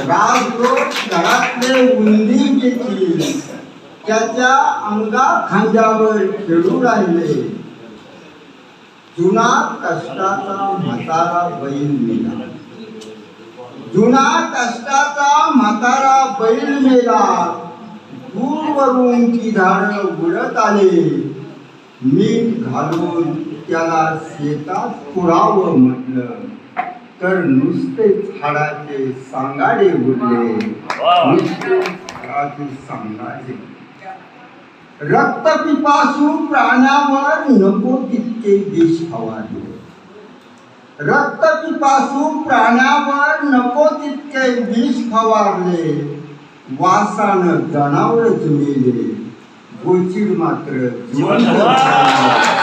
राजरोज घरातले उंदी घेतली त्याच्या अंगा खांद्यावर खेळू राहिले. जुना कष्टाचा म्हातारा बैल मेला जुना कष्टाचा म्हातारा बैल मेला दूरवरून ती झाड उडत आले मीठ घालून त्याला शेतात पुरावं म्हटलं. तर नुसते झाडाचे सांगाडे उरले. नुसते झाडाचे सांगाडे. रक्त पिपासू प्राण्यावर नको तितके विष फवारले. रक्त पिपासू प्राण्यावर नको तितके विष फवारले. वासानं जनावर जुळले गोचिड मात्र जिवंत.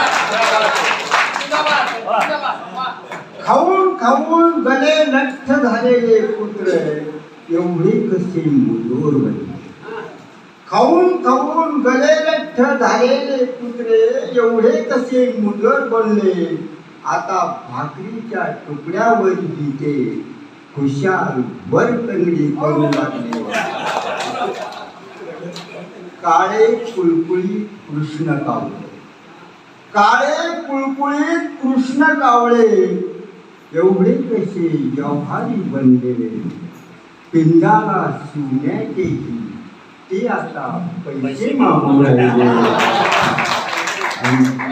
खाऊन खाऊन गले लठ्ठ झालेले पुत्र एवढे कसे मुजोर बनले खाऊन खाऊन गले लठ्ठ झालेले कुत्रे एवढे कसे मुजोर बनले. आता भाकरीच्या तुकड्यावर जिथे खुशाल बरकंगडी करू लागले. काळे कुळकुळी कृष्ण कावळे. काळे कुळकुळीत कृष्ण कावळे. एवढे कसे व्यवहारी बनले पिंडाला शिवण्याचेही ते आता पैसे मागू आणि